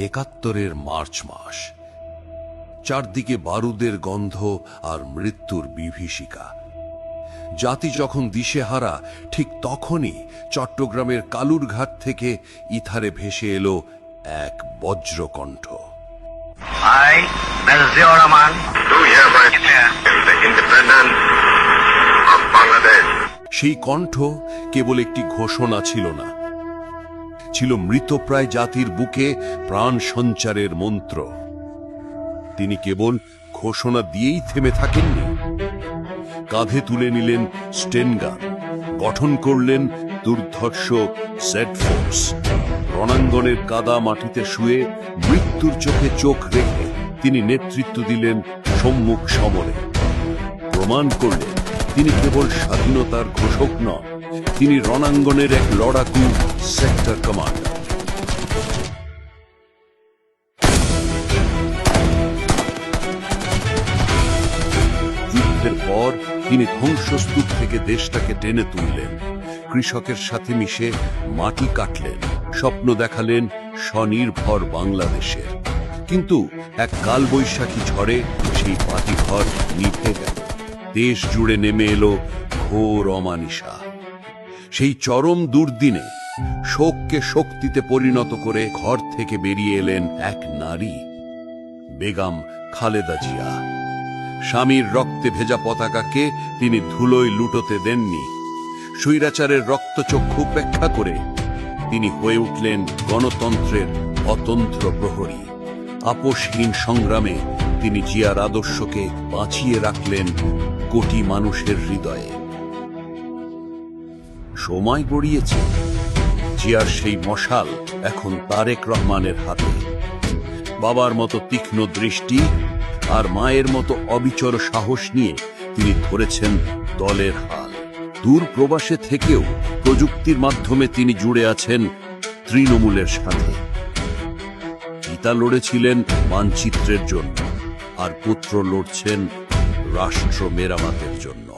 একাত্তরের মার্চ মাস। চারদিকে বারুদের গন্ধ আর মৃত্যুর বিভীষিকা। জাতি যখন দিশেহারা ঠিক তখনই চট্টগ্রামের কালুরঘাট থেকে ইথারে ভেসে এলো এক বজ্রকণ্ঠ। I, Mr. Rahman, do hereby declare the independence of Bangladesh. সেই কণ্ঠ কেবল একটি ঘোষণা ছিল না। ছিল মৃতপ্রায় জাতির বুকে প্রাণ সঞ্চারের মন্ত্র। তিনি কেবল ঘোষণা দিয়েই থেমে থাকেননি। কাঁধে তুলে নিলেন স্টেনগান, গঠন করলেন দুর্ধর্ষ সেট ফোর্স। রণাঙ্গনের কাদা মাটিতে শুয়ে মৃত্যুর চোখে চোখ রেখে তিনি নেতৃত্ব দিলেন সম্মুখ সমরে। প্রমাণ করলেন তিনি কেবল স্বাধীনতার ঘোষক নন, তিনি রণাঙ্গনের এক লড়াকু সেক্টর কমান্ডার যুদ্ধের পর তিনি ধ্বংসস্তূপ থেকে দেশটাকে টেনে তুললেন, কৃষকের সাথে মিশে মাটি কাটলেন, স্বপ্ন দেখালেন স্বনির্ভর বাংলাদেশের। কিন্তু এক কালবৈশাখী ঝড়ে সেই বাতিঘর নিভে গেল। দেশ জুড়ে নেমে এলো ঘোর অমানিসা সেই চরম দুর্দিনে শোককে শক্তিতে পরিণত করে ঘর থেকে বেরিয়ে এলেন এক নারী, বেগম খালেদা জিয়া। স্বামীর রক্তে ভেজা পতাকাকে তিনি ধুলোয় লুটোতে দেননি। স্বৈরাচারের রক্তচক্ষু উপেক্ষা করে তিনি হয়ে উঠলেন গণতন্ত্রের অতন্ত্র প্রহরী। আপোষহীন সংগ্রামে তিনি জিয়ার আদর্শকে বাঁচিয়ে রাখলেন কোটি মানুষের হৃদয়ে। সময় গড়িয়েছে, জিয়ার সেই মশাল এখন তারেক রহমানের হাতে। বাবার মতো তীক্ষ্ণ দৃষ্টি আর মায়ের মতো অবিচর সাহস নিয়ে তিনি ধরেছেন দলের হাল। দূর প্রবাসে থেকেও প্রযুক্তির মাধ্যমে তিনি জুড়ে আছেন তৃণমূলের সাথে। পিতা লড়েছিলেন মানচিত্রের জন্য, আর পুত্র লড়ছেন রাষ্ট্র মেরামতের জন্য।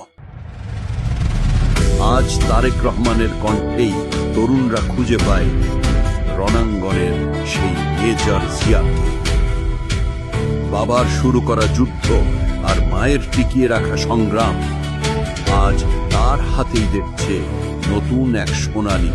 আজ তারেক রহমানের কণ্ঠেই তরুণরা খুঁজে পায় রণাঙ্গনের সেই মেজর জিয়াকে। বাবার শুরু করা যুদ্ধ আর মায়ের টিকিয়ে রাখা সংগ্রাম আজ তার হাতেই দেখছে নতুন এক সোনালী